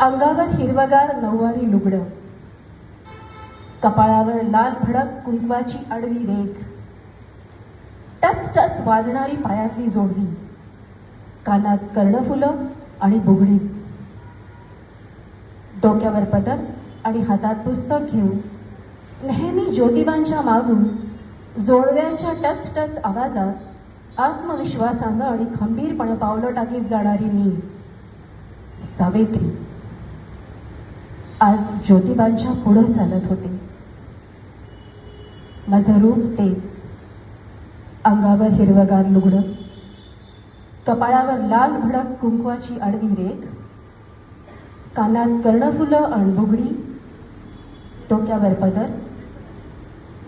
अंगावर हिरवगार नऊवारी लुगडं. कपाळावर लाल भडक कुंकवाची आडवी रेख. टच टच वाजणारी पायातली जोडवी कानात कर्णफुलं आणि बुगडी. डोक्यावर पदर आणि हातात पुस्तक घेऊन नेहमी ज्योतिबांच्या मागून जोडव्यांच्या टच टच आवाजात आत्मविश्वासानं आणि खंबीरपणे पावलं टाकीत जाणारी मी सावित्री. आज ज्योतिबांच्या पुढं चालत होते. माझं रूप तेच. अंगावर हिरवगार लुगडं कपाळावर लाल भडक कुंकवाची आडवी रेख कानात कर्णफुलं आणि डोक्यावर पदर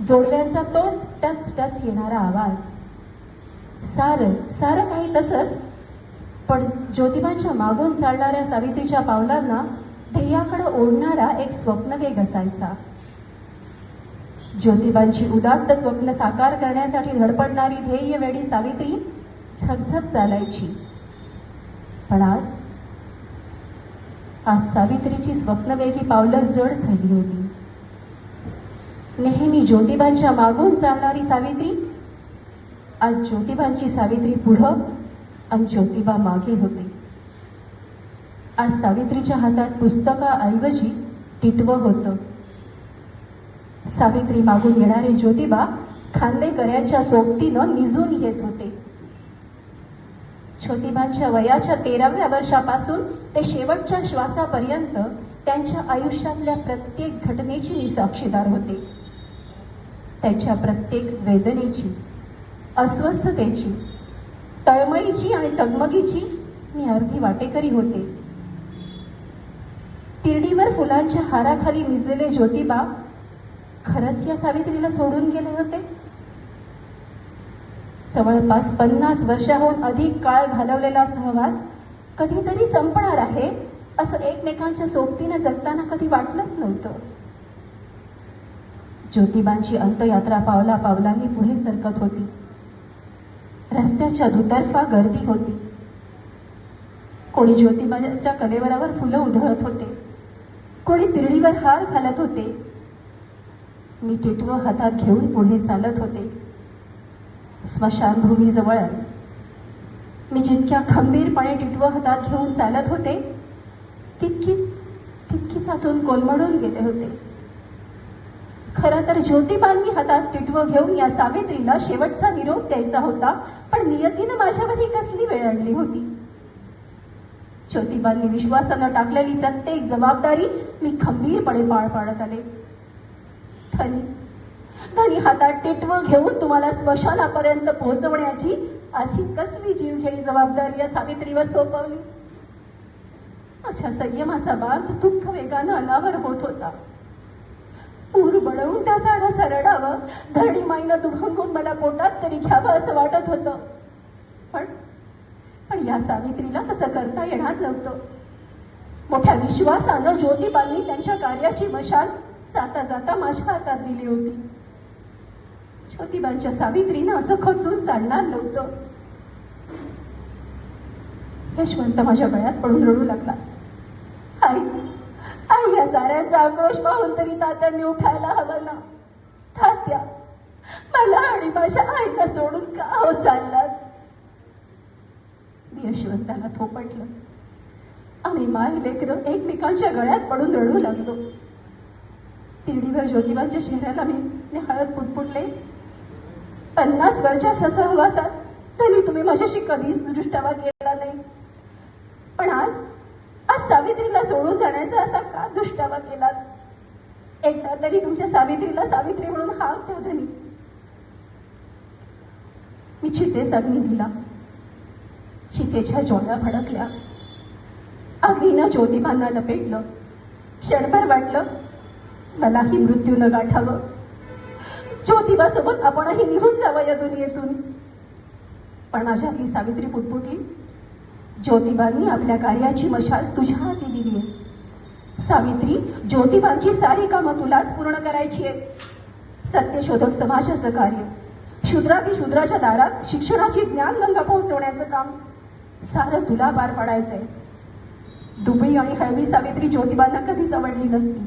जोडव्यांचा तोच टच टच येणारा आवाज. सारं सारं काही तसंच पण ज्योतिबांच्या मागून चालणाऱ्या सावित्रीच्या पावलांना ध्येयाकडे ओढणारा एक स्वप्नवेग असायचा. ज्योतिबांची उदात्त स्वप्न साकार करण्यासाठी धडपडणारी ध्येय वेळी सावित्री झगझग चालायची. पण आज आज सावित्रीची स्वप्नवेगी पावलं जड झाली होती. नेहमी ज्योतिबांच्या मागून चालणारी सावित्री आज ज्योतिबांची सावित्री पुढं आणि ज्योतिबा मागे होते. आज सावित्रीच्या हातात पुस्तकाऐवजी टिटवं होतं. सावित्री मागून येणारे ज्योतिबा खांदेकऱ्यांच्या सोबतीनं निजून येत होते. ज्योतिबांच्या वयाच्या तेराव्या वर्षापासून ते शेवटच्या श्वासापर्यंत त्यांच्या आयुष्यातल्या प्रत्येक घटनेची मी साक्षीदार होते. त्यांच्या प्रत्येक वेदनेची अस्वस्थतेची तळमळीची आणि तगमगीची मी अर्धी वाटेकरी होते. तिरडीवर फुलांच्या हाराखाली निजलेले ज्योतिबा खरंच या सावित्रीला सोडून गेले होते? जवळपास पन्नास वर्षाहून अधिक काळ घालवलेला सहवास कधीतरी संपणार आहे असं एकमेकांच्या सोबतीनं जगताना कधी वाटलंच नव्हतं. ज्योतिबांची अंतयात्रा पावला पावलांनी पुढे सरकत होती. रस्त्याच्या दुतर्फा गर्दी होती. कोणी ज्योतिबाच्या कलेवरावर फुलं उधळत होते. कोणी तिरडीवर हार घालत होते. मी टिटवं हातात घेऊन पुढे चालत होते. स्मशानभूमीजवळ. मी जितक्या खंबीरपणे टिटवं हातात घेऊन चालत होते तितकीच तितकीच हातून कोलमडून गेले होते. खरं तर ज्योतिबांनी हातात टिटवं घेऊन या सावित्रीला शेवटचा निरोप द्यायचा होता पण नियतीनं माझ्यावर ही कसली वेळ आणली होती? ज्योतिबांनी विश्वासानं टाकलेली प्रत्येक जबाबदारी मी खंबीरपणे पार पाडत आले. धनी धनी हातात टिटवं घेऊन तुम्हाला स्मशानापर्यंत पोहोचवण्याची आज ही कसली जीवघेणी जबाबदारी या सावित्रीवर सोपवली? अशा संयमाचा बाग दुःख वेगानं अनावर होत होता. पूर बळवून त्या साडं सरडावं धरणी माईनं दुभंगून मला पोटात तरी घ्यावं असं वाटत होतं. या सावित्रीला कसं करता येणार नव्हतं? मोठ्या विश्वासानं ज्योतिबांनी त्यांच्या कार्याची मशाल जाता जाता माझ्या हातात दिली होती. ज्योतिबांच्या सावित्रीनं असं खचून चालणार नव्हतं. यशवंत माझ्या गळ्यात पडून रडू लागला. आई आई या साऱ्यांचा आक्रोश पाहून तरी तात्यांनी उठायला हवं ना. तात्या मला आणि माझ्या आईला सोडून का हो चाललात? यशवंताला थोपटलं. आम्ही माय लेकर एकमेकांच्या गळ्यात पडून रडू लागलो. तिरडीवर ज्योतिबांच्या चेहऱ्याला मी निहाळत पुटपुटले. पन्नास वरच्या सहवासात तरी तुम्ही माझ्याशी कधीच दृष्टावा केला नाही. पण आज आज सावित्रीला सोडून जाण्याचा असा का दुष्टावा केला एकदा तरी तुमच्या सावित्रीला सावित्री म्हणून हाक द्या धनी. मी चितेस अग्नी दिला. चितेच्या ज्वाला भडकल्या. अग्नीनं ज्योतिबांना लपेटलं. क्षणभर वाटलं मलाही मृत्यूनं गाठावं. ज्योतिबासोबत आपणही निघून जावं या दुनियेतून. पण माझ्या ही सावित्री पुटपुटली. ज्योतिबांनी आपल्या कार्याची मशाल तुझ्या हाती दिली आहे सावित्री ज्योतिबांची सारी कामं तुलाच पूर्ण करायची आहे सत्यशोधक समाजाचं कार्य. शूद्राती शूद्राच्या दारात शिक्षणाची ज्ञानगंगा पोहोचवण्याचं काम. सारं तुला पार पाडायचंय. दुबळी आणि हळवी सावित्री ज्योतिबांना कधीच आवडली नसती.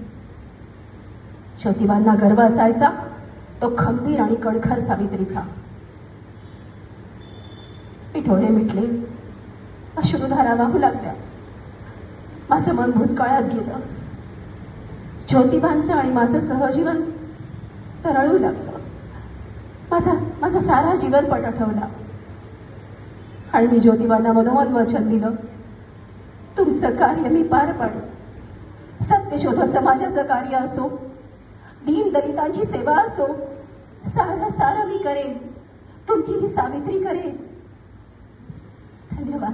ज्योतिबांना गर्व असायचा तो खंबीर आणि कणखर सावित्रीचा. मी डोळे मिटले. अश्रुधारा वाहू लागल्या. माझं मन भूतकाळात गेलं. ज्योतिबांचं आणि माझं सहजीवन तरळू लागलं. माझा माझा सारा जीवनपट आठवला आणि मी ज्योतिबांना मनोमन वचन दिलं. तुमचं कार्य मी पार पाडेन सत्यशोध समाजाचं कार्य असो दीन दलितांची सेवा असो सारं सारं मी करेन. तुमची ही सावित्री करेन. धन्यवाद.